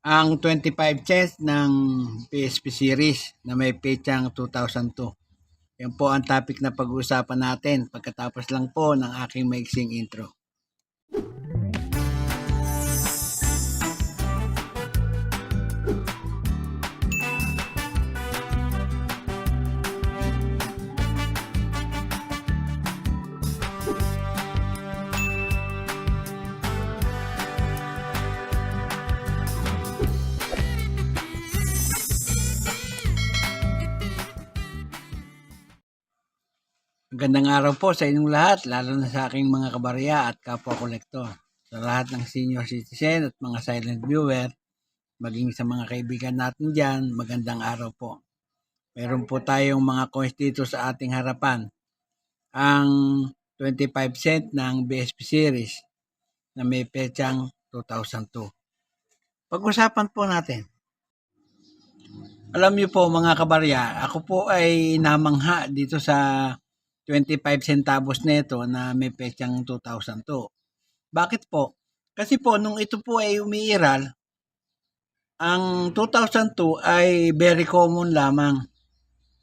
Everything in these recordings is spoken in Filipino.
ang 25 cents ng PSP series na may petsang 2002. Yan po ang topic na pag-uusapan natin pagkatapos lang po ng aking maiksing intro. Magandang araw po sa inyong lahat, lalo na sa aking mga kabarya at kapwa kolektor. Sa lahat ng senior citizen at mga silent viewer, maging sa mga kaibigan natin dyan, magandang araw po. Meron po tayong mga coins dito sa ating harapan. Ang 25 cent ng BSP series na may petsang 2002. Pag-usapan po natin. Alam niyo po mga kabarya, ako po ay namangha dito sa 25 centavos nito na may petsang 2002. Bakit po? Kasi po nung ito po ay umiiral, ang 2002 ay very common lamang.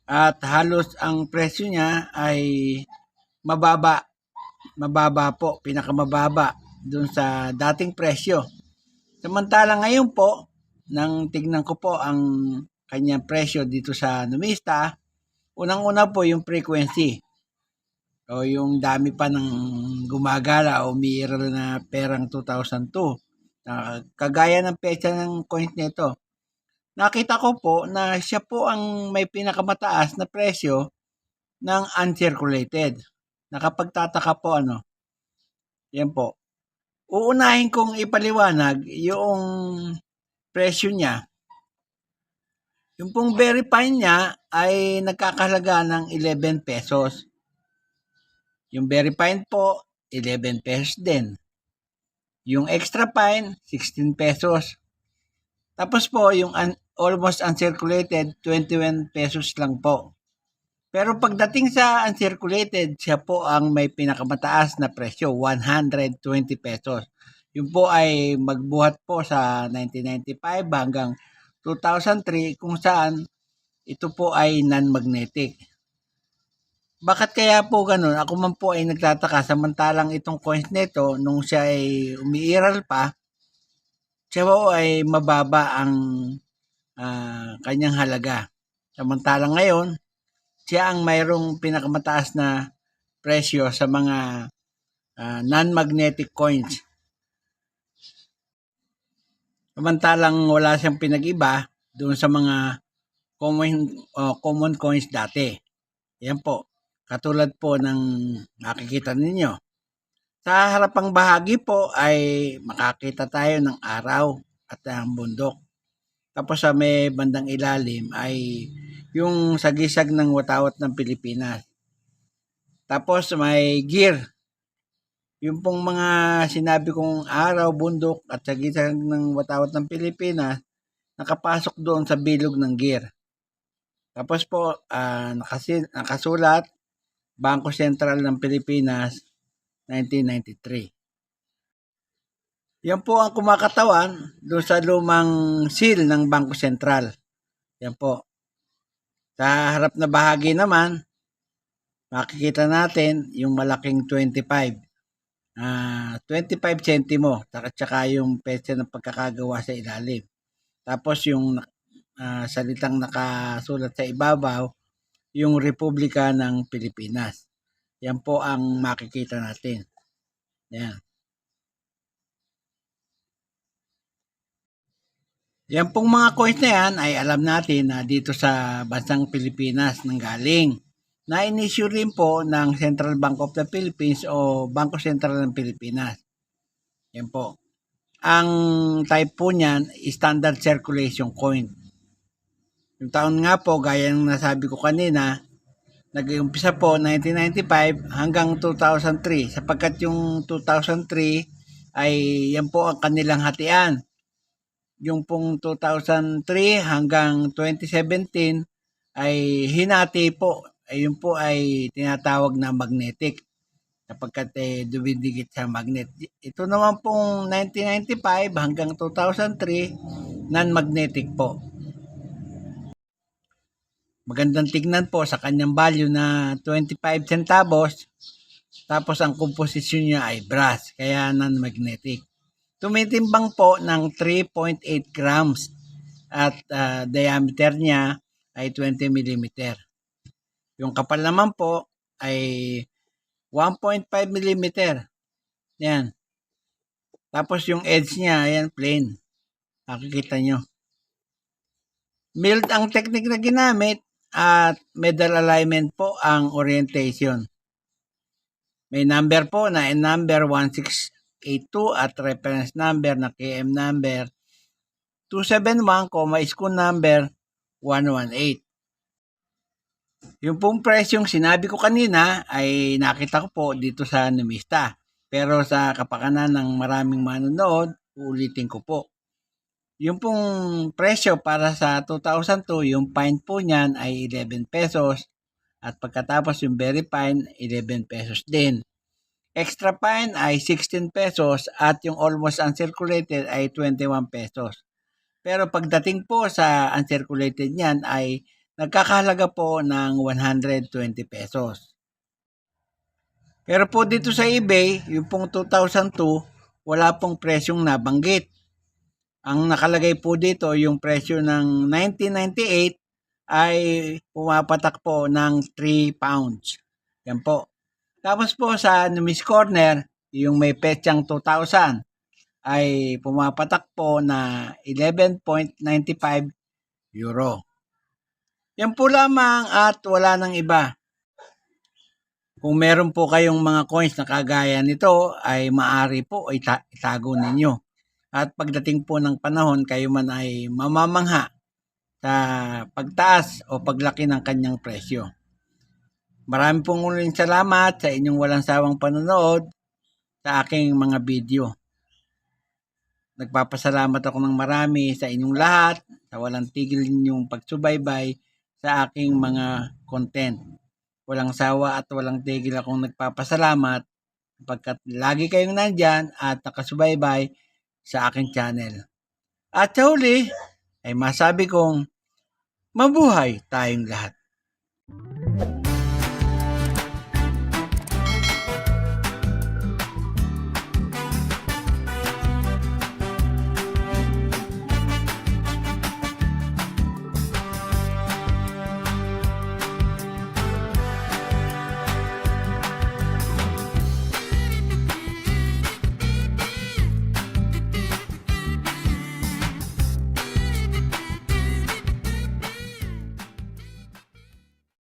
At halos ang presyo niya ay mababa. Mababa po, pinakamababa dun sa dating presyo. Samantala ngayon po, nang tignan ko po ang kanyang presyo dito sa Numista, unang-una po yung frequency o yung dami pa ng gumagala o umiiral na perang 2002. Uh, kagaya ng pecha ng coins nito. Nakita ko po na siya po ang may pinakamataas na presyo ng uncirculated. Nakapagtataka po ano. Yan po. Uunahin kong ipaliwanag yung presyo niya. Yung pong very fine niya ay nagkakahalaga ng 11 pesos. Yung very fine po, 11 pesos din. Yung extra fine, 16 pesos. Tapos po, yung un- almost uncirculated, 21 pesos lang po. Pero pagdating sa uncirculated, siya po ang may pinakamataas na presyo, 120 pesos. Yun po ay magbuhat po sa 1995 hanggang 2003 kung saan ito po ay non-magnetic. Bakit kaya po ganun? Ako man po ay nagtataka samantalang itong coins nito nung siya ay umiiral pa, siya po ay mababa ang uh, kanyang halaga. Samantalang ngayon, siya ang mayroong pinakamataas na presyo sa mga uh, non-magnetic coins. Samantalang wala siyang pinag-iba doon sa mga common, uh, common coins dati. Yan po. Katulad po ng nakikita ninyo. Sa harapang bahagi po ay makakita tayo ng araw at ang bundok. Tapos sa may bandang ilalim ay yung sagisag ng watawat ng Pilipinas. Tapos may gear yung pong mga sinabi kong araw, bundok at sagitan ng watawat ng Pilipinas, nakapasok doon sa bilog ng gear. Tapos po, uh, nakasin, nakasulat, Bangko Sentral ng Pilipinas, 1993. Yan po ang kumakatawan doon sa lumang seal ng Bangko Sentral. Yan po. Sa harap na bahagi naman, makikita natin yung malaking 25 uh, 25 centimo at saka yung petsa ng pagkakagawa sa ilalim. Tapos yung uh, salitang nakasulat sa ibabaw, yung Republika ng Pilipinas. Yan po ang makikita natin. Yan. Yan pong mga coins na yan ay alam natin na dito sa bansang Pilipinas nang galing na inisyu rin po ng Central Bank of the Philippines o Bangko Sentral ng Pilipinas. Yan po. Ang type po niyan, standard circulation coin. Yung taon nga po, gaya ng nasabi ko kanina, nag-umpisa po 1995 hanggang 2003 sapagkat yung 2003 ay yan po ang kanilang hatian. Yung pong 2003 hanggang 2017 ay hinati po ayun po ay tinatawag na magnetic sapagkat eh, dumidikit sa magnet. Ito naman pong 1995 hanggang 2003 non-magnetic po. Magandang tignan po sa kanyang value na 25 centavos. Tapos ang komposisyon niya ay brass, kaya non-magnetic. Tumitimbang po ng 3.8 grams at ah, diameter niya ay 20 mm. Yung kapal naman po ay 1.5 mm. Yan. Tapos yung edge niya, ayan, plain. Makikita nyo. Milled ang technique na ginamit at medal alignment po ang orientation. May number po na number 1682 at reference number na KM number 271, school number 118. Yung pong presyong sinabi ko kanina ay nakita ko po dito sa Numista. Pero sa kapakanan ng maraming manonood, ulitin ko po. Yung pong presyo para sa 2002, yung pint po niyan ay 11 pesos. At pagkatapos yung very fine, 11 pesos din. Extra fine ay 16 pesos at yung almost uncirculated ay 21 pesos. Pero pagdating po sa uncirculated niyan ay nagkakahalaga po ng 120 pesos. Pero po dito sa eBay, yung pong 2002, wala pong presyong nabanggit. Ang nakalagay po dito, yung presyo ng 1998 ay pumapatak po ng 3 pounds. Yan po. Tapos po sa Numis Corner, yung may petsang 2,000 ay pumapatak po na 11.95 euro. Yan po lamang at wala nang iba. Kung meron po kayong mga coins na kagaya nito, ay maari po ita- itago ninyo. At pagdating po ng panahon, kayo man ay mamamangha sa pagtaas o paglaki ng kanyang presyo. Marami pong uling salamat sa inyong walang sawang panonood sa aking mga video. Nagpapasalamat ako ng marami sa inyong lahat, sa walang tigil ninyong pagsubaybay sa aking mga content. Walang sawa at walang tigil akong nagpapasalamat pagkat lagi kayong nandyan at nakasubaybay sa aking channel. At sa huli, ay masabi kong mabuhay tayong lahat.